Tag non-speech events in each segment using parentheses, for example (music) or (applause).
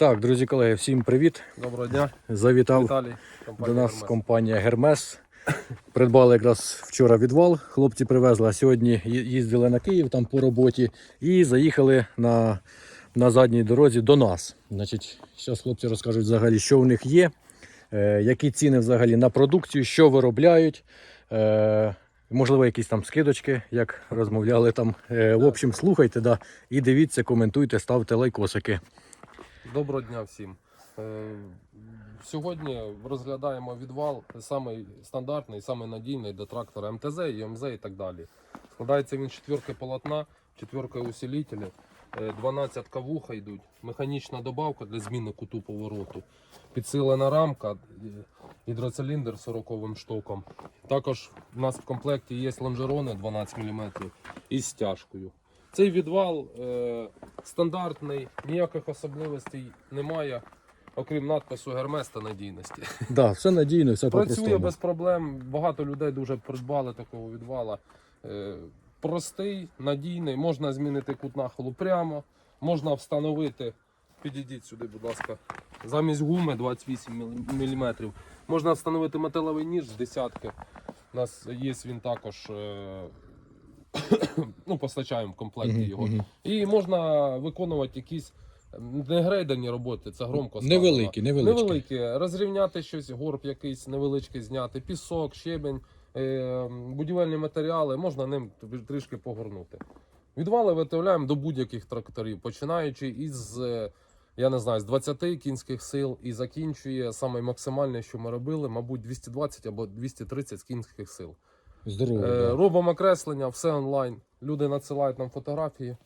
Так, друзі колеги, всім привіт. Доброго дня, Завітав Віталій. до нас «Гермес». компанія Гермес. Придбали якраз вчора відвал. Хлопці привезли, а сьогодні їздили на Київ там по роботі і заїхали на, на задній дорозі до нас. Значить, зараз хлопці розкажуть взагалі, що в них є, е, які ціни взагалі на продукцію, що виробляють. Е, можливо, якісь там скидочки, як розмовляли там. Е, в общем, слухайте да, і дивіться, коментуйте, ставте лайкосики. Доброго дня всім. Е, Сьогодні розглядаємо відвал, самий стандартний, самий надійний до трактора МТЗ, ЮМЗ і так далі. Складається він четвірки полотна, четвірки усилителі, 12 вуха йдуть, механічна добавка для зміни куту повороту, підсилена рамка, е, гідроциліндр з 40 штоком. Також в нас в комплекті є лонжерони 12 мм із стяжкою. Цей відвал е, стандартний, ніяких особливостей немає, окрім надпису Гермес та надійності. (laughs) Да, все надійно, все Працює по-простому. без проблем. Багато людей дуже придбали такого відвала. Е, простий, надійний, можна змінити кут нахилу прямо, можна встановити. Підійдіть сюди, будь ласка. Замість гуми 28 мм. Можна встановити металевий ніж з десятки. У нас є він також. е, (coughs) ну, постачаємо в комплекті його. І можна виконувати якісь м, не грейдерні роботи, це громко сказано. Невеликі, невеличкі. Невеликі. Розрівняти щось, горб якийсь невеличкий зняти, пісок, щебень, е, будівельні матеріали, можна ним трішки погорнути. Відвали виготовляємо до будь-яких тракторів, починаючи із, е, я не знаю, з 20 кінських сил і закінчує саме максимальне, що ми робили, мабуть, 220 або 230 кінських сил. Здорово. Е, робимо креслення, все онлайн. Люди надсилають нам фотографії.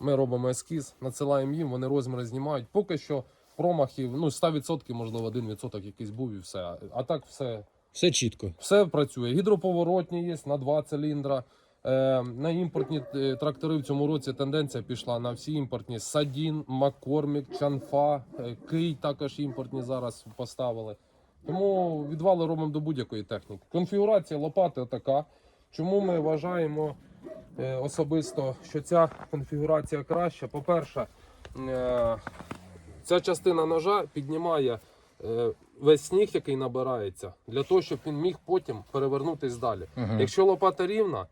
Ми робимо ескіз, надсилаємо їм, вони розміри знімають. Поки що промахів, ну 100%, можливо, 1% якийсь був і все. А- так все, Все чітко. все працює. Гідроповоротні є на два циліндра. Е, на імпортні е, трактори в цьому році тенденція пішла на всі імпортні. Садін, Маккормік, Чанфа, е, Кий також імпортні зараз поставили. Тому відвали робимо до будь-якої техніки. Конфігурація лопати така. Чому ми вважаємо е, особисто, що ця конфігурація краща? По-перше, е, ця частина ножа піднімає е, весь сніг, який набирається, для того, щоб він міг потім перевернутись далі. Ага. Якщо лопата рівна,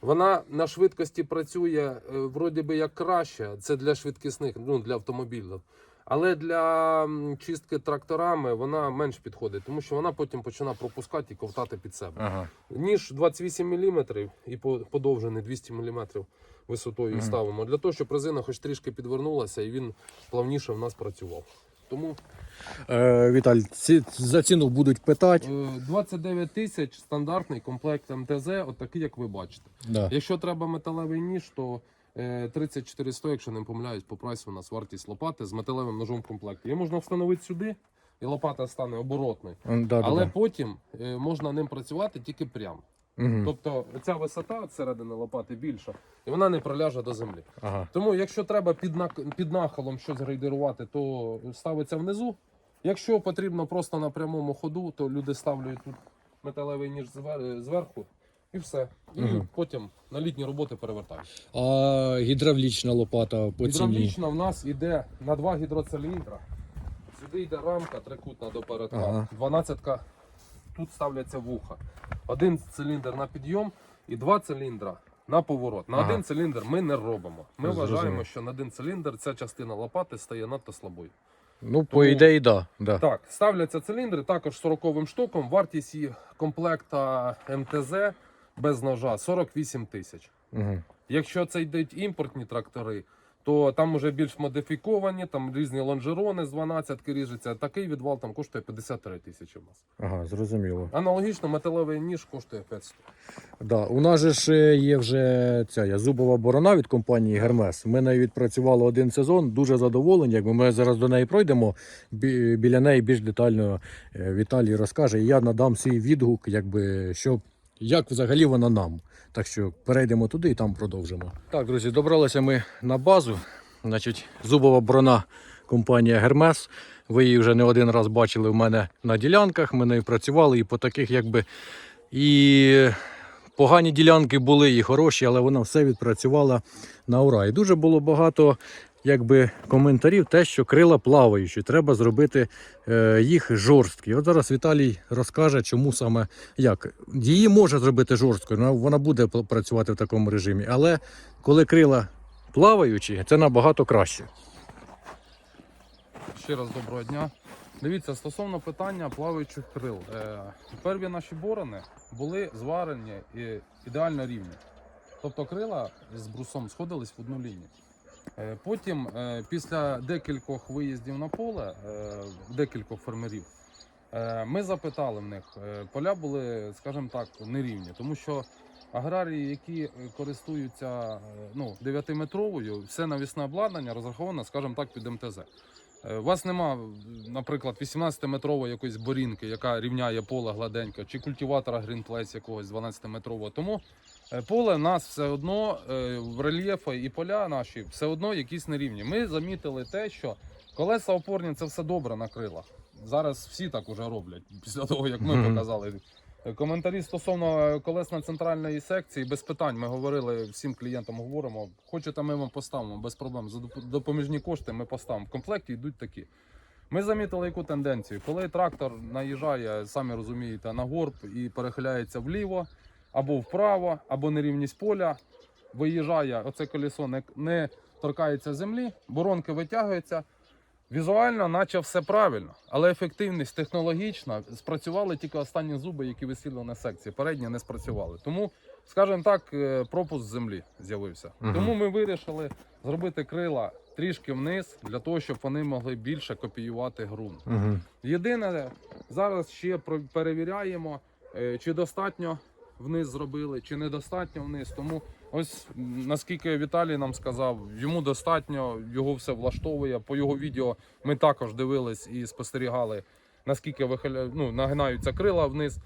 вона на швидкості працює вроді би як краще. Це для швидкісних, ну для автомобілів. Але для чистки тракторами вона менш підходить, тому що вона потім починає пропускати і ковтати під себе. Ага. Ніж 28 мм і по- подовжений 200 мм висотою Мгм. ставимо для того, щоб резина хоч трішки підвернулася і він плавніше в нас працював. Тому Е, Віталь, ці, за ціну будуть питати. е, 29 тисяч стандартний комплект МТЗ, от такий, як ви бачите. Да. Якщо треба металевий ніж, то е, 34 100, якщо не помиляюсь, по прайсу у нас вартість лопати з металевим ножом в комплекті. Її можна встановити сюди, і лопата стане оборотною. Да, Але да, потім е, можна ним працювати тільки прямо. Мгм. Тобто ця висота середини лопати більша, і вона не приляже до землі. Ага. Тому, якщо треба під, нак- під нахилом щось грейдерувати, то ставиться внизу. Якщо потрібно просто на прямому ходу, то люди ставлять тут металевий ніж звер- зверху і все. І Мгм. потім на літні роботи перевертають. А гідравлічна лопата по ціні. Гідравлічна в нас йде на два гідроциліндра. Сюди йде рамка трикутна до передка. Ага. тут ставляться вуха. Один циліндр на підйом і два циліндра на поворот. На Ага. один циліндр ми не робимо. Ми Зрозумів. вважаємо, що на один циліндр ця частина лопати стає надто слабою. Ну, по Тому- ідеї, да. да. Так, ставляться циліндри також з 40 штуком. Вартість її комплекта МТЗ без ножа 48 тисяч. Угу. Якщо це йдуть імпортні трактори, то там вже більш модифіковані, там різні лонжерони з 12 ріжеться. Такий відвал там коштує 53 тисячі в нас. Ага, зрозуміло. Аналогічно металевий ніж коштує 500. Да. У нас же ж є вже ця я, зубова борона від компанії Гермес. Ми нею відпрацювали один сезон, дуже задоволені. Якби ми зараз до неї пройдемо, бі- біля неї більш детально е, Віталій розкаже. І я надам свій відгук, якби що. Як взагалі вона нам? Так що перейдемо туди і там продовжимо. Так, друзі, добралися ми на базу. Значить, зубова брона компанія Гермес. Ви її вже не один раз бачили в мене на ділянках. Ми нею працювали і по таких, якби і погані ділянки були, і хороші, але вона все відпрацювала на ура. І дуже було багато якби коментарів те, що крила плаваючі, треба зробити е, їх жорсткі. От зараз Віталій розкаже, чому саме як. Її може зробити жорсткою, вона, буде працювати в такому режимі, але коли крила плаваючі, це набагато краще. Ще раз доброго дня. Дивіться, стосовно питання плаваючих крил. Е, перві наші борони були зварені і ідеально рівні. Тобто крила з брусом сходились в одну лінію. Е, потім, е, після декількох виїздів на поле, е, декількох фермерів, ми запитали в них, поля були, скажімо так, нерівні, тому що аграрії, які користуються ну, 9-метровою, все навісне обладнання розраховане, скажімо так, під МТЗ. У вас нема, наприклад, 18-метрової якоїсь борінки, яка рівняє поле гладенько, чи культиватора Greenplace якогось 12-метрового. Тому поле нас все одно, е, в рельєфи і поля наші все одно якісь нерівні. Ми замітили те, що колеса опорні це все добре на крилах. Зараз всі так уже роблять, після того, як ми показали. Е, Коментарі стосовно е, колесна центральної секції, без питань. Ми говорили всім клієнтам, говоримо, хочете, ми вам поставимо без проблем. За допоміжні кошти ми поставимо. В комплекті йдуть такі. Ми замітили яку тенденцію. Коли трактор наїжджає, самі розумієте, на горб і перехиляється вліво або вправо, або нерівність поля, виїжджає, оце колесо не, не торкається землі, боронки витягуються. Візуально, наче все правильно, але ефективність технологічна спрацювали тільки останні зуби, які висіли на секції. Передні не спрацювали. Тому, скажімо так, е, пропуск землі з'явився. Мгм. Тому ми вирішили зробити крила трішки вниз для того, щоб вони могли більше копіювати ґрунт. Угу. Єдине, зараз ще перевіряємо, е, чи достатньо вниз зробили, чи недостатньо вниз. Тому ось наскільки Віталій нам сказав, йому достатньо, його все влаштовує. По його відео ми також дивились і спостерігали, наскільки вихиля... ну, нагинаються крила вниз.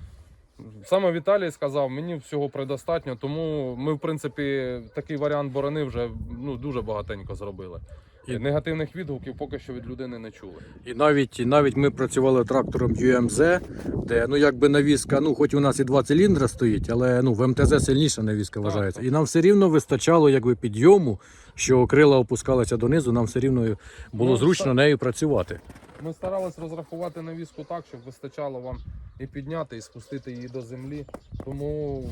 Саме Віталій сказав, мені всього предостатньо, тому ми, в принципі, такий варіант борони вже ну, дуже багатенько зробили. І- Негативних відгуків поки що від людини не чули. І навіть, і навіть ми працювали трактором UMZ, де ну якби навіска, ну хоч у нас і два циліндри стоїть, але ну в МТЗ сильніша навіска вважається. так. І нам все рівно вистачало якби підйому, що крила опускалися донизу, нам все рівно було Ну, зручно так. нею працювати. Ми старались розрахувати навіску так, щоб вистачало вам і підняти, і спустити її до землі. Тому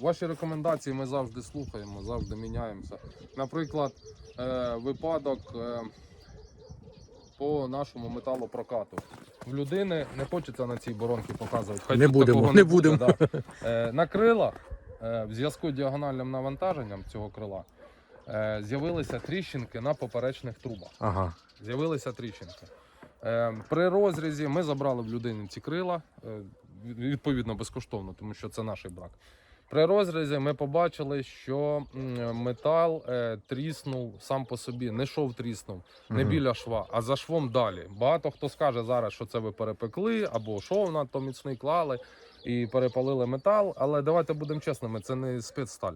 ваші рекомендації ми завжди слухаємо, завжди міняємося. Наприклад, е, випадок е, по нашому металопрокату. В людини не хочеться на цій боронці показувати. Хай Не будемо, не буде, будемо. да. Е, На крилах е, в зв'язку з діагональним навантаженням цього крила е, з'явилися тріщинки на поперечних трубах Ага. з'явилися тріщинки. Е, при розрізі ми забрали в людини ці крила, е, відповідно безкоштовно, тому що це наш брак. При розрізі ми побачили, що метал е, тріснув сам по собі, не шов тріснув, не біля шва, а за швом далі. Багато хто скаже зараз, що це ви перепекли, або шов надто міцний клали і перепалили метал. Але давайте будемо чесними, це не спецсталь.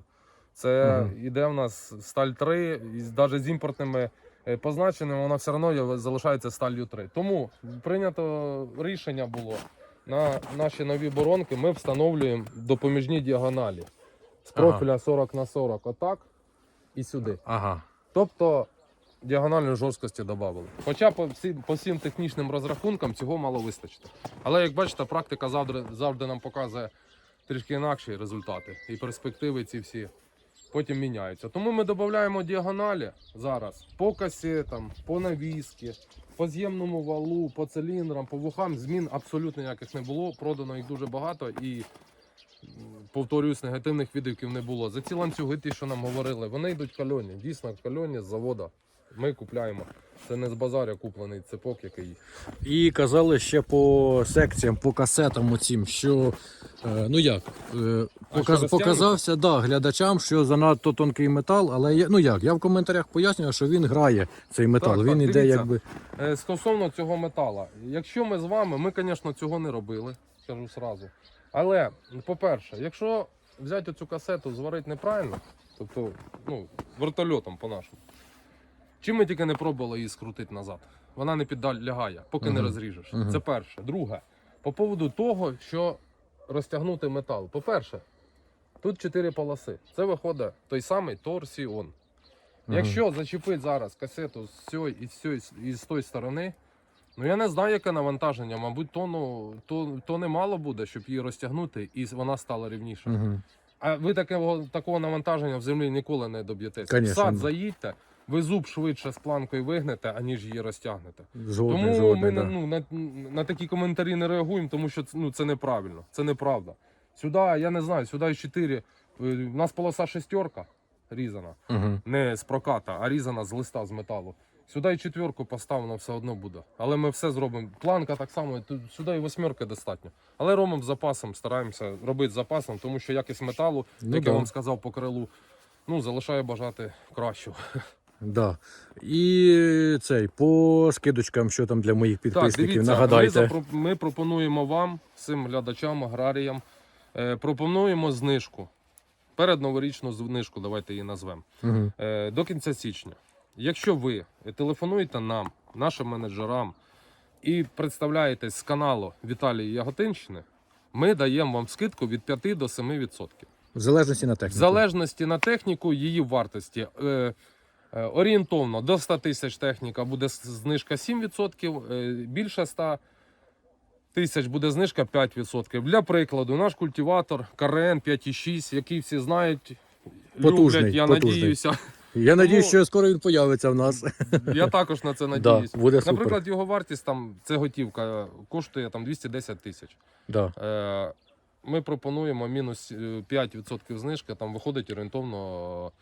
Це іде в нас сталь 3, і навіть з імпортними е, позначеннями, вона все одно залишається сталью 3. Тому прийнято рішення було на наші нові боронки. Ми встановлюємо допоміжні діагоналі з Ага. профіля 40 на 40 отак і сюди. Ага. Тобто діагональної жорсткості додали. Хоча по всім, по всім технічним розрахункам цього мало вистачити. Але як бачите, практика завжди, завжди нам показує трішки інакші результати і перспективи ці всі потім міняються. Тому ми додаємо діагоналі зараз по касетам, по навіски, по з'ємному валу, по циліндрам, по вухам змін абсолютно ніяких не було. Продано їх дуже багато і. Повторюсь, негативних відгуків не було. За ці ланцюги, ті, що нам говорили, вони йдуть кальоні. Дійсно, кальоні з завода. Ми купляємо. Це не з базаря куплений цепок, який І казали ще по секціям, по касетам оцім, що е, ну як, е, показ, що, показався да, глядачам, що занадто тонкий метал, але я, ну як, я в коментарях пояснював, що він грає цей метал. Так, він так, іде дивіться. якби. Е, Стосовно цього метала, якщо ми з вами, ми, звісно, цього не робили, скажу сразу. Але, по-перше, якщо взяти цю касету, зварити неправильно, тобто ну, вертольотом по-нашому, чим ми тільки не пробували її скрутити назад, вона не підлягає, поки не Мгм. розріжеш. Мгм. Це перше. Друге, по поводу того, що розтягнути метал. По-перше, тут чотири полоси. Це виходить той самий торсіон. Якщо зачепити зараз касету з цієї і з цієї і з тої сторони, ну я не знаю, яке навантаження, мабуть, тону, то, то немало буде, щоб її розтягнути, і вона стала рівніша. Угу. А ви такого, такого навантаження в землі ніколи не доб'єтеся. В сад заїдьте, ви зуб швидше з планкою вигнете, аніж її розтягнете. Згодний, Тому згодний, ми да. на, ну, на, на такі коментарі не реагуємо, тому що ну, це неправильно, це неправда. Сюди, я не знаю, сюди 4. У нас полоса шестерка різана, Угу. не з проката, а різана з листа з металу. Сюди і четверку поставимо, все одно буде. Але ми все зробимо. Планка так само, сюди і восьмерки достатньо. Але робимо з запасом, стараємося робити з запасом, тому що якість металу, Ну як да. я вам сказав по крилу, ну, залишає бажати кращого. (laughs) Да. І цей по скидочкам, що там для моїх підписників, Ми, нагадайте. запро- ми пропонуємо вам, всім глядачам, аграріям, пропонуємо знижку. Передноворічну знижку, давайте її назвемо. Угу. Е, до кінця січня. Якщо ви телефонуєте нам, нашим менеджерам, і представляєтесь з каналу Віталії Яготинщини, ми даємо вам скидку від 5 до 7%. В залежності на В техніку. залежності на техніку, її вартості. Е, е, орієнтовно до 100 тисяч техніка буде знижка 7%, е, більше 100 тисяч буде знижка 5%. Для прикладу, наш культиватор КРН 5.6, який всі знають, Потужний, люблять, я потужний. надіюся. Я надіюсь, що скоро він появиться в нас. (laughs) Я також на це да, надіюсь. буде супер. Наприклад, його вартість там, це готівка, коштує там 210 тисяч. Да. Е, Ми пропонуємо мінус е, 5% знижки, там виходить орієнтовно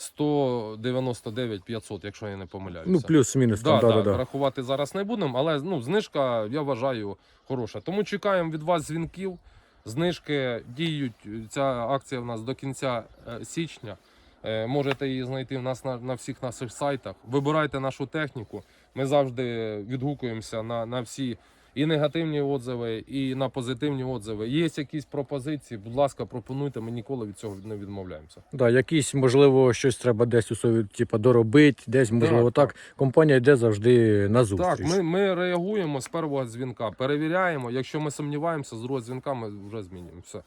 199 500, якщо я не помиляюся. Ну, плюс-мінус да, да, да, да, рахувати зараз не будемо, але ну, знижка, я вважаю, хороша. Тому чекаємо від вас дзвінків. Знижки діють. Ця акція в нас до кінця е, січня. Е, Можете її знайти в нас на, на всіх наших сайтах. Вибирайте нашу техніку. Ми завжди відгукуємося на, на всі і негативні отзиви, і на позитивні отзиви. Є якісь пропозиції, будь ласка, пропонуйте. Ми ніколи від цього не відмовляємося. Да, якісь, можливо, щось треба десь у собі, типу, доробити, десь, можливо, Так, так. Компанія йде завжди на зустріч. Так, ми, ми реагуємо з першого дзвінка, перевіряємо. Якщо ми сумніваємося, з другого дзвінка ми вже змінюємо. Все.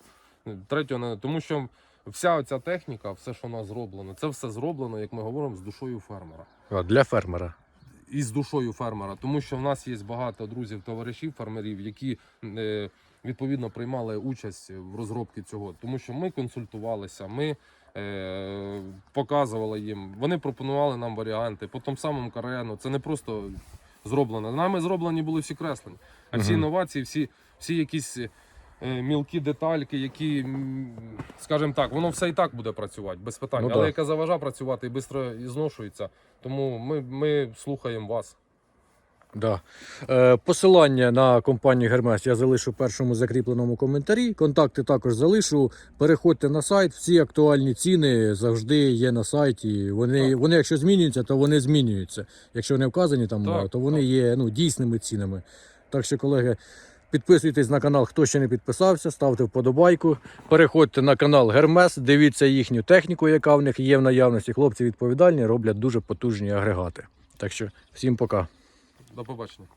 Третього не тому, що вся ця техніка, все, що у нас зроблено, це все зроблено, як ми говоримо, з душою фермера. А, Для фермера. І з душою фермера, тому що в нас є багато друзів, товаришів, фермерів, які е, відповідно приймали участь в розробці цього, тому що ми консультувалися, ми е, показували їм, вони пропонували нам варіанти. По тому самому Карену це не просто зроблено. Нами зроблені були всі креслені, а всі інновації, всі, всі якісь. Е, Мілкі детальки, які, скажімо так, воно все і так буде працювати без питань, Ну але да. яке заважає працювати і швидко зношується. Тому ми, ми слухаємо вас. Да. Е, посилання на компанію Гермес я залишу в першому закріпленому коментарі. Контакти також залишу. Переходьте на сайт. Всі актуальні ціни завжди є на сайті. Вони, Так. вони якщо змінюються, то вони змінюються. Якщо не вказані там, Так, то вони так. є ну, дійсними цінами. Так що, колеги, підписуйтесь на канал, хто ще не підписався, ставте вподобайку. Переходьте на канал Гермес, дивіться їхню техніку, яка в них є в наявності. Хлопці відповідальні, роблять дуже потужні агрегати. Так що всім пока. До побачення.